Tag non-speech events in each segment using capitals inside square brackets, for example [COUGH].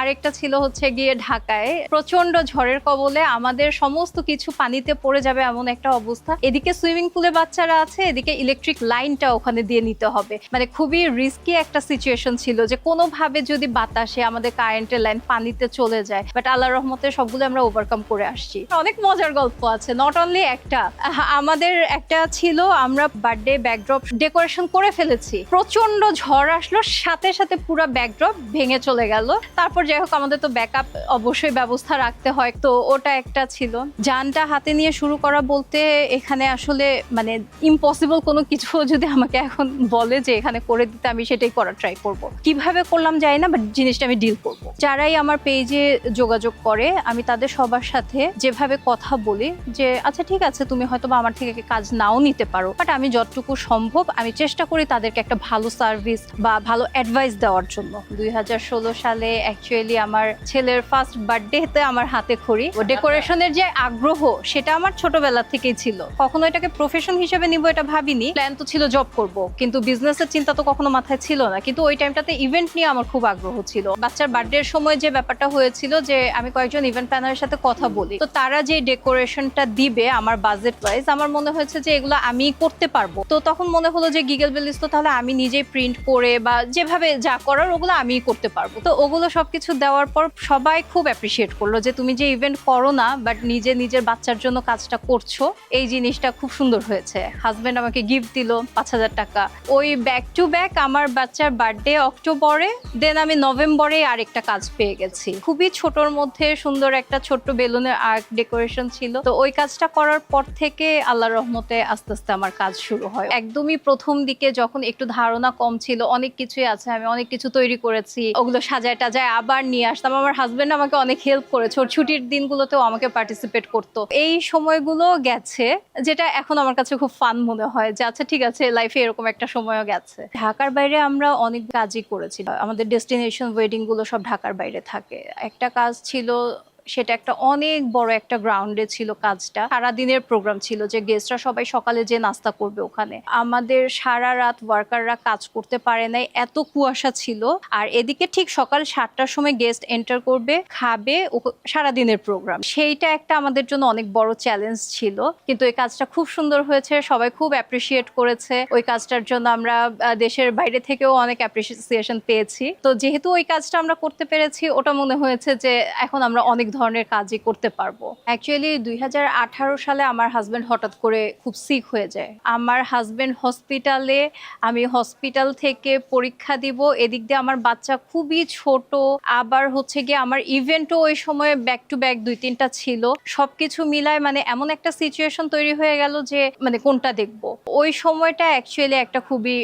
আরেকটা ছিল হচ্ছে গিয়ে ঢাকায়। প্রচণ্ড ঝড়ের কবলে আমাদের সমস্ত কিছু পানিতে পড়ে যাবে এমন একটা অবস্থা। এদিকে সুইমিং পুলে বাচ্চারা আছে, এদিকে ইলেকট্রিক লাইনটা ওখানে দিয়ে নিতে হবে। মানে খুবই রিস্কি একটা সিচুয়েশন ছিল যে কোনোভাবে যদি বাতাসে আমাদের কারেন্টের লাইন পানিতে চলে যায়। বাট আল্লাহ রহমতে সবগুলো আমরা ওভারকাম করে আসছি। অনেক মজার গল্প আছে নট অনলি একটা। আমাদের একটা ছিল, আমরা বার্থডে ব্যাকড্রপ ডেকোরেশন করে ফেলেছি। প্রচণ্ড ঝড় আসলো, সাথে সাথে পুরো ব্যাকড্রপ ভেঙে চলে গেল। তারপর যাই হোক, আমাদের তো ব্যাকআপ অবশ্যই ব্যবস্থা রাখতে হয়। তো ওটা একটা ছিল। যানটা হাতে নিয়ে শুরু করা বলতে এখানে আসলে মানে ইম্পসিবল কোনো কিছু [LAUGHS] যদি আমাকে এখন বলে যে এখানে করে দিতে আমি সেটাই করার ট্রাই করব। কীভাবে করলাম জানি না বাট জিনিসটা আমি ডিল করব। যারাই আমার পেজে যোগাযোগ করে, আমি তাদের সবার সাথে যেভাবে কথা বলি যে আচ্ছা ঠিক আছে, তুমি হয়তো বা আমার থেকে কাজ নাও নিতে পারো বাট আমি যতটুকু সম্ভব আমি চেষ্টা করি তাদেরকে একটা ভালো সার্ভিস বা ভালো অ্যাডভাইস দেওয়ার জন্য। দুই হাজার ষোলো সালে অ্যাকচুয়ালি আমার ছেলের ফার্স্ট বার্থডেতে আমার হাতে খড়ি। ও ডেকোরেশনের যে আগ্রহ, সেটা আমার ছোটবেলা থেকেই ছিল। কখনো এটাকে প্রফেশন হিসেবে নিব এটা ভাবিনি। প্ল্যান তো ছিল জব করব। কিন্তু বিজনেসের চিন্তা তো কখনো মাথায় ছিল না। কিন্তু ওই টাইমটাতে ইভেন্ট নিয়ে আমার খুব আগ্রহ ছিল। বাচ্চার বার্থডের সময় যে ব্যাপারটা হয়েছিল যে, আমি কয়েকজন ইভেন্ট প্ল্যানারের সাথে কথা বলি। তো তারা যে ডেকোরেশনটা দিবে আমার বাজেট ওয়াইজ আমার মনে হয়েছে যে এগুলো আমি করতে পারব। তো তখন মনে হলো যে গিগল বেলিস তো তাহলে আমি নিজেই প্রিন্ট করে বা যেভাবে যা করার ওগুলো আমিই করতে পারব। তো ওগুলো সবকিছু দেওয়ার পর সবাই খুব অ্যাপ্রিসিয়েট করল যে তুমি যে ইভেন্ট করো না বাট নিজে নিজের বাচ্চার জন্য কাজটা করছ, এই জিনিসটা খুব সুন্দর হয়েছে। হাজবেন্ড আমাকে গিফট দিল পাঁচ হাজার টাকা। ওই ব্যাক টু ব্যাক আমার বাচ্চার বার্থডে অক্টোবরে দেন আমি নভেম্বরে আরেকটা কাজ পেয়ে গেছি। খুবই ছোটর মধ্যে সুন্দর একটা ছোট্ট বেলুনের আর্ট ডেকোরেশন ছিল। তো ওই কাজটা করার পর থেকে আল্লাহ রহমতে আস্তে আস্তে আমার কাজ শুরু হয়। একদমই প্রথম দিকে যখন একটু ধারণা কম ছিল, অনেক কিছুই আছে, আমি অনেক কিছু তৈরি করেছি, ওগুলো সাজায় টাজায় আবার নিয়ে আসতাম। আমার হাজবেন্ড আমাকে অনেক হেল্প করেছে। ওর ছুটির দিনগুলোতেও আমাকে পার্টিসিপেট করতো। এই সময়গুলো গেছে, যেটা এখন আমার কাছে খুব ফান মনে হয় যে আচ্ছা ঠিক আছে লাইফে এরকম একটা সময়ও গেছে। ঢাকার বাইরে আমরা অনেক কাজই করেছি। আমাদের ডেস্টিনেশন ওয়েডিংগুলো সব ঢাকার বাইরে থাকে। একটা কাজ ছিল সেটা একটা অনেক বড় একটা গ্রাউন্ডে ছিল কাজটা। সারা দিনের প্রোগ্রাম ছিল যে গেস্টরা সবাই সকালে যে নাস্তা করবে ওখানে। আমাদের সারা রাত ওয়ার্কাররা কাজ করতে পারে নাই, এত কুয়াশা ছিল। আর এদিকে ঠিক সকাল সাতটার সময় গেস্ট এন্টার করবে, খাবে সারা দিনের প্রোগ্রাম সেইটা একটা আমাদের জন্য অনেক বড় চ্যালেঞ্জ ছিল। কিন্তু এই কাজটা খুব সুন্দর হয়েছে, সবাই খুব অ্যাপ্রিসিয়েট করেছে। ওই কাজটার জন্য আমরা দেশের বাইরে থেকেও অনেক অ্যাপ্রিসিয়েশন পেয়েছি। তো যেহেতু ওই কাজটা আমরা করতে পেরেছি, ওটা মনে হয়েছে যে এখন আমরা অনেক ধরনের কাজই করতে পারব। অ্যাকচুয়ালি দুই সালে আমার হাজবেন্ড হঠাৎ করে খুব সিক হয়ে যায়। আমার হাজবেন্ড হসপিটালে আমি হসপিটাল থেকে পরীক্ষা দিব। এদিক দিয়ে আমার বাচ্চা খুবই ছোট। আবার হচ্ছে গিয়ে আমার ইভেন্টও ওই সময় ব্যাক টু ব্যাক দুই তিনটা ছিল। সবকিছু মিলায় মানে এমন একটা সিচুয়েশন তৈরি হয়ে গেল যে মানে কোনটা দেখব? ওই সময়টা অ্যাকচুয়ালি একটা খুবই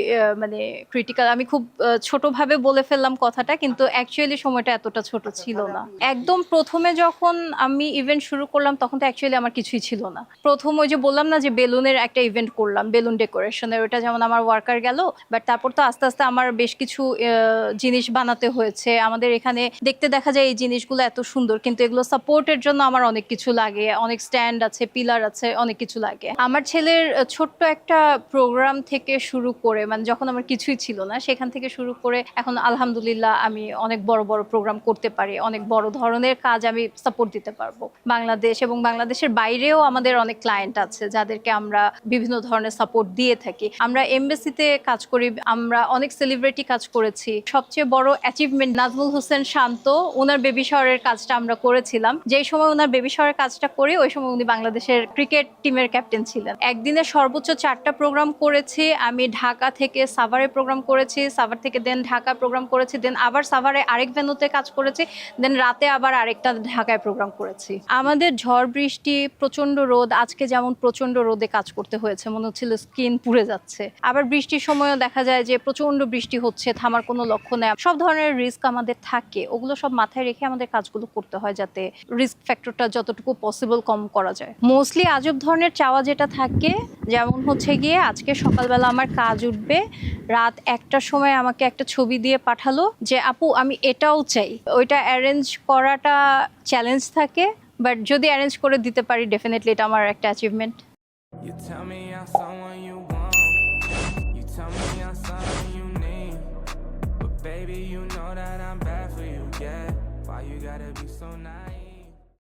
মানে ক্রিটিক্যাল আমি খুব ছোটভাবে বলে ফেললাম কথাটা, কিন্তু অ্যাকচুয়ালি সময়টা এতটা ছোট ছিল না। একদম প্রথমে যখন আমি ইভেন্ট শুরু করলাম, তখন তো অ্যাকচুয়ালি আমার কিছুই ছিল না। প্রথম ওই যে বললাম না যে বেলুনের একটা ইভেন্ট করলাম, বেলুন ডেকোরেশনের ওটা যেমন আমার ওয়ার্কার গেল বাট তারপর তো আস্তে আস্তে আমার বেশ কিছু জিনিস বানাতে হয়েছে। আমাদের এখানে দেখতে দেখা যায় এই জিনিসগুলো এত সুন্দর, কিন্তু এগুলো সাপোর্টের জন্য আমার অনেক কিছু লাগে। অনেক স্ট্যান্ড আছে পিলার আছে, অনেক কিছু লাগে। আমার ছেলের ছোট্ট একটা প্রোগ্রাম থেকে শুরু করে মানে যখন আমার কিছুই ছিল না, সেখান থেকে শুরু করে এখন আলহামদুলিল্লাহ আমি অনেক বড় বড় প্রোগ্রাম করতে পারি। অনেক বড় ধরনের কাজ আমি সাপোর্ট দিতে পারব। বাংলাদেশ এবং বাংলাদেশের বাইরেও আমাদের অনেক ক্লায়েন্ট আছে যাদেরকে আমরা বিভিন্ন ধরনের সাপোর্ট দিয়ে থাকি। আমরা এমবেসিতে কাজ করি, আমরা অনেক সেলিব্রিটি কাজ করেছি। সবচেয়ে বড় অ্যাচিভমেন্ট নাজমুল হোসেন শান্ত ওনার বেবি শহরের কাজটা আমরা করেছিলাম। যেই সময় ওনার বেবি শহরের কাজটা করি, ওই সময় উনি বাংলাদেশের ক্রিকেট টিমের ক্যাপ্টেন ছিলেন। একদিনে সর্বোচ্চ চারটা প্রোগ্রাম করেছি, আমি ঢাকা থেকে সাভারে প্রোগ্রাম করেছি, সাভার থেকে দেন ঢাকা প্রোগ্রাম করেছি দেন আবার সাভারে আরেক ভেন্যুতে কাজ করেছি দেন রাতে আবার আরেকটা ঢাকায় প্রোগ্রাম করেছি। আমাদের ঝড় বৃষ্টি প্রচণ্ড রোদ, আজকে যেমন প্রচণ্ড রোদে কাজ করতে হয়েছে, মনে হচ্ছিল স্কিন পুড়ে যাচ্ছে। আবার বৃষ্টির সময়ও দেখা যায় যে প্রচণ্ড বৃষ্টি হচ্ছে, থামার কোনো লক্ষ্য নেই। সব ধরনের রিস্ক আমাদের থাকে, ওগুলো সব মাথায় রেখে আমাদের কাজগুলো করতে হয় যাতে রিস্ক ফ্যাক্টরটা যতটুকু পসিবল কম করা যায়। মোস্টলি আজব ধরনের চাওয়া যেটা থাকে, যেমন হচ্ছে গিয়ে আজকে সকালবেলা আমার কাজ উঠবে, রাত একটার সময় আমাকে একটা ছবি দিয়ে পাঠালো যে, আপু, আমি এটাও চাই। ওইটা অ্যারেঞ্জ করাটা চ্যালেঞ্জ থাকে বাট যদি অ্যারেঞ্জ করে দিতে পারি ডেফিনেটলি এটা আমার একটা achievement baby, you know that I'm bad for you, yeah. Why you gotta be so nice.